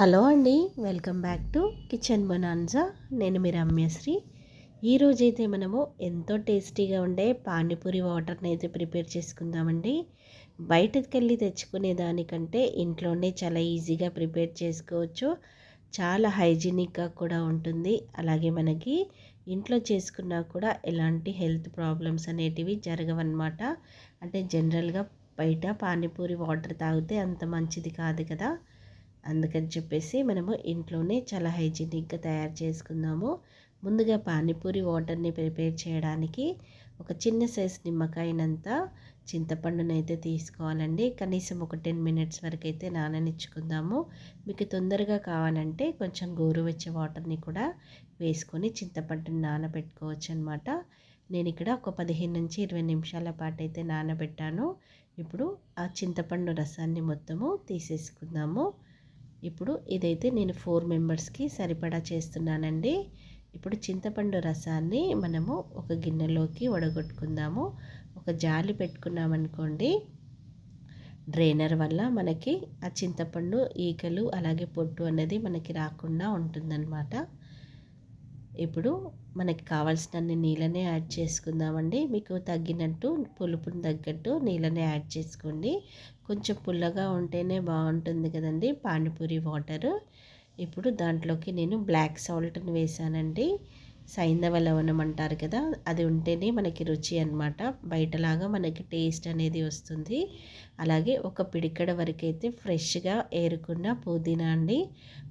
Hello అండి welcome back to kitchen bonanza నేను మీ రమ్యశ్రీ. ఈరోజైతే మనము ఎంతో టేస్టీగా ఉండే పానీపూరి వాటర్ని అయితే ప్రిపేర్ చేసుకుందామండి. బయటకు వెళ్ళి తెచ్చుకునే దానికంటే ఇంట్లోనే చాలా ఈజీగా ప్రిపేర్ చేసుకోవచ్చు. చాలా హైజీనిక్గా కూడా ఉంటుంది. అలాగే మనకి ఇంట్లో చేసుకున్నా కూడా ఎలాంటి హెల్త్ ప్రాబ్లమ్స్ అనేటివి జరగవన్నమాట. అంటే జనరల్గా బయట పానీపూరి వాటర్ తాగితే అంత మంచిది కాదు కదా. అందుకని చెప్పేసి మనము ఇంట్లోనే చాలా హైజీనిక్గా తయారు చేసుకుందాము. ముందుగా పానీపూరి వాటర్ని ప్రిపేర్ చేయడానికి ఒక చిన్న సైజ్ నిమ్మకాయనంత చింతపండుని అయితే తీసుకోవాలండి. కనీసం ఒక టెన్ మినిట్స్ వరకు అయితే నాననిచ్చుకుందాము. మీకు తొందరగా కావాలంటే కొంచెం గోరువెచ్చే వాటర్ని కూడా వేసుకొని చింతపండుని నానబెట్టుకోవచ్చు అనమాట నేను ఇక్కడ ఒక పదిహేను నుంచి ఇరవై నిమిషాల పాటు అయితే నానబెట్టాను. ఇప్పుడు ఆ చింతపండు రసాన్ని మొత్తము తీసేసుకుందాము. ఇప్పుడు ఇదైతే నేను ఫోర్ మెంబర్స్కి సరిపడా చేస్తున్నానండి. ఇప్పుడు చింతపండు రసాన్ని మనము ఒక గిన్నెలోకి వడగొట్టుకుందాము. ఒక జాలి పెట్టుకున్నామనుకోండి డ్రైనర్ వల్ల మనకి ఆ చింతపండు ఈకలు అలాగే పొట్టు అనేది మనకి రాకుండా ఉంటుందన్నమాట. ఇప్పుడు మనకి కావాల్సినన్ని నీళ్ళనే యాడ్ చేసుకుందామండి. మీకు తగ్గినట్టు పులుపుని తగ్గట్టు నీళ్ళనే యాడ్ చేసుకోండి. కొంచెం పుల్లగా ఉంటేనే బాగుంటుంది కదండి పానీపూరి వాటర్. ఇప్పుడు దాంట్లోకి నేను బ్లాక్ సాల్ట్ని వేసానండి. సైంధవ లవణం అంటారు కదా అది ఉంటేనే మనకి రుచి అనమాట బయటలాగా మనకి టేస్ట్ అనేది వస్తుంది. అలాగే ఒక పిడికడ వరకు అయితే ఫ్రెష్గా ఏరుకున్న పుదీనా అండి.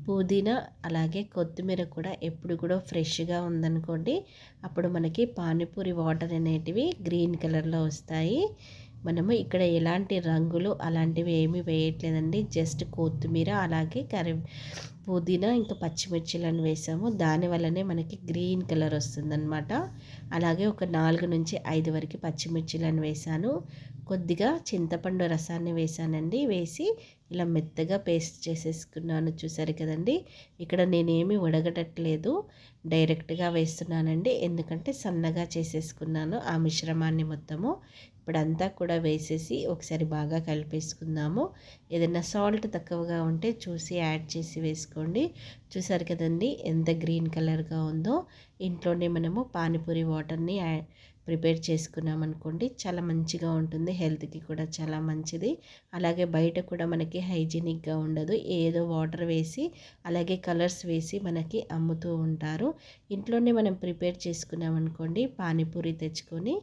పుదీనా అలాగే కొత్తిమీర కూడా ఎప్పుడు కూడా ఫ్రెష్గా ఉందనుకోండి అప్పుడు మనకి పానీపూరి వాటర్ అనేటివి గ్రీన్ కలర్లో వస్తాయి. మనము ఇక్కడ ఎలాంటి రంగులు అలాంటివి ఏమీ వేయట్లేదండి. జస్ట్ కొత్తిమీర అలాగే కరి పుదీనా ఇంకా పచ్చిమిర్చిలను వేసాము. దానివల్లనే మనకి గ్రీన్ కలర్ వస్తుందన్నమాట. అలాగే ఒక నాలుగు నుంచి ఐదు వరకు పచ్చిమిర్చిలను వేసాను. కొద్దిగా చింతపండు రసాన్ని వేసానండి. వేసి ఇలా మెత్తగా పేస్ట్ చేసేసుకున్నాను చూసారు కదండి. ఇక్కడ నేనేమి ఉడగటట్లేదు డైరెక్ట్గా వేస్తున్నానండి. ఎందుకంటే సన్నగా చేసేసుకున్నాను ఆ మిశ్రమాన్ని మొత్తము. ఇప్పుడంతా కూడా వేసేసి ఒకసారి బాగా కలిపేసుకుందాము. ఏదైనా సాల్ట్ తక్కువగా ఉంటే చూసి యాడ్ చేసి వేసుకోండి. చూసారు కదండి ఎంత గ్రీన్ కలర్గా ఉందో. ఇంట్లోనే మనము పానీపూరి వాటర్ని ప్రిపేర్ చేసుకున్నాం అనుకోండి చాలా మంచిగా ఉంటుంది. హెల్త్కి కూడా చాలా మంచిది. అలాగే బయట కూడా మనకి హైజీనిక్గా ఉండదు. ఏదో వాటర్ వేసి అలాగే కలర్స్ వేసి మనకి అమ్ముతూ ఉంటారు. ఇంట్లోనే మనం ప్రిపేర్ చేసుకున్నాం అనుకోండి పానీపూరి తెచ్చుకొని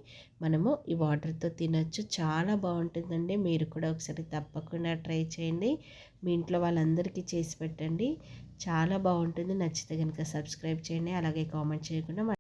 మనము ఈ వాటర్తో తినొచ్చు. చాలా బాగుంటుందండి. మీరు కూడా ఒకసారి తప్పకుండా ట్రై చేయండి. మీ ఇంట్లో వాళ్ళందరికీ చేసి పెట్టండి. చాలా బాగుంటుంది. నచ్చితే కనుక సబ్స్క్రైబ్ చేయండి. అలాగే కామెంట్ చేయకుండా